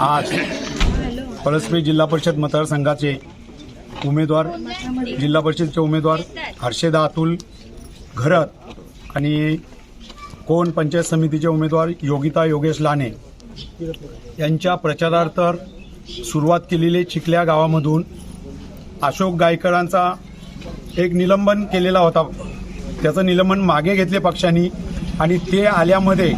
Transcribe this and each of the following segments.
आज पळसपे जिल्हा परिषद मतदारसंघाचे उमेदवार जिल्हा परिषदचे उमेदवार हर्षदा अतुल घरत आणि कोण पंचायत समितीचे उमेदवार योगिता योगेश लाने यांच्या प्रचारार्थ सुरुवात केलेली चिखल्या गावामधून अशोक गायकरांचा एक निलंबन केलेला होता. त्याचं निलंबन मागे घेतले पक्षांनी आणि ते आल्यामध्ये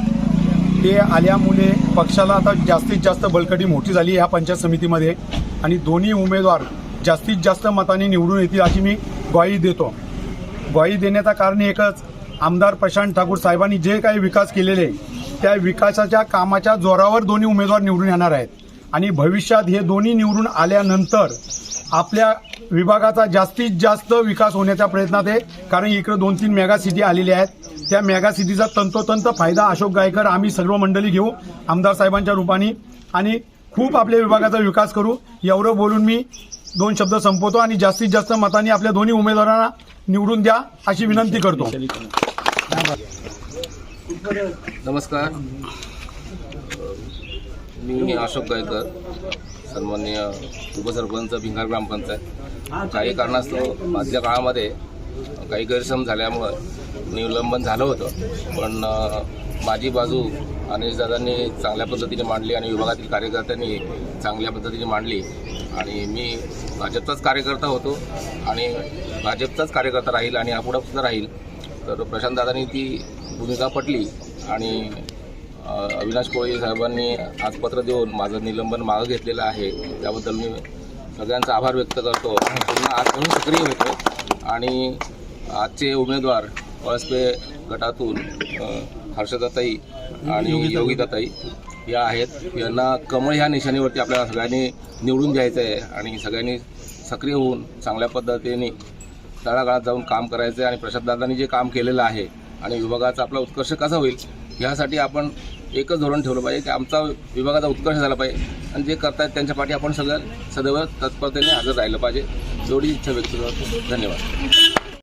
ते आल्यामुळे पक्षाला आता जास्तीत जास्त बळकटी मोठी झाली ह्या पंचायत समितीमध्ये. आणि दोन्ही उमेदवार जास्तीत जास्त मताने निवडून येतील अशी मी ग्वाही देतो. ग्वाही देण्याचं कारण एकच आमदार प्रशांत ठाकूर साहेबांनी जे काही विकास केलेले आहे, त्या विकासाच्या कामाच्या जोरावर दोन्ही उमेदवार निवडून येणार आहेत. आणि भविष्यात हे दोन्ही निवडून आल्यानंतर आपल्या विभागाचा जास्तीत जास्त विकास होण्याच्या प्रयत्नात आहे. कारण इकडे दोन तीन मेगा सिटी आलेल्या आहेत. त्या मेगा सिटीचा तंतोतंत फायदा अशोक गायकर आम्ही सर्व मंडळी घेऊ आमदार साहेबांच्या रूपाने. आणि खूप आपल्या विभागाचा विकास करू. एवढं बोलून मी दोन शब्द संपवतो आणि जास्तीत जास्त मतांनी आपल्या दोन्ही उमेदवारांना निवडून द्या अशी विनंती करतो. नमस्कार. मी अशोक गायकर सन्माननीय उपसरपंच भिंगार ग्रामपंचायत. काही कारणास्तव मधल्या काळामध्ये काही गैरसम झाल्यामुळं निलंबन झालं होतं. पण माझी बाजू अनिश दादांनी चांगल्या पद्धतीने मांडली आणि विभागातील कार्यकर्त्यांनी चांगल्या पद्धतीने मांडली. आणि मी भाजपचाच कार्यकर्ता होतो आणि भाजपचाच कार्यकर्ता राहील आणि यापुढं सुद्धा राहील. तर प्रशांत दादांनी ती भूमिका पटली आणि अविनाश कोळी साहेबांनी आज पत्र देऊन माझं निलंबन मागं घेतलेलं आहे. त्याबद्दल मी सगळ्यांचा आभार व्यक्त करतो. पुन्हा आज म्हणून सक्रिय होतो. आणि आजचे उमेदवार पळसपे गटातून हर्षदाताई आणि योगिताताई या आहेत. यांना कमळ ह्या निशाणीवरती आपल्याला सगळ्यांनी निवडून द्यायचं आहे आणि सगळ्यांनी सक्रिय होऊन चांगल्या पद्धतीने तळागाळात जाऊन काम करायचं आहे आणि प्रसाददादांनी जे काम केलेलं आहे आणि विभागाचा आपला उत्कर्ष कसा होईल ह्यासाठी आपण एकच धोरण ठेवलं पाहिजे की आमचा विभागाचा उत्कर्ष झाला पाहिजे. आणि जे करतायत त्यांच्या पाठी आपण सगळं सदैव तत्परतेने हजर राहिलं पाहिजे. जोडी इच्छा व्यक्त करतो. धन्यवाद.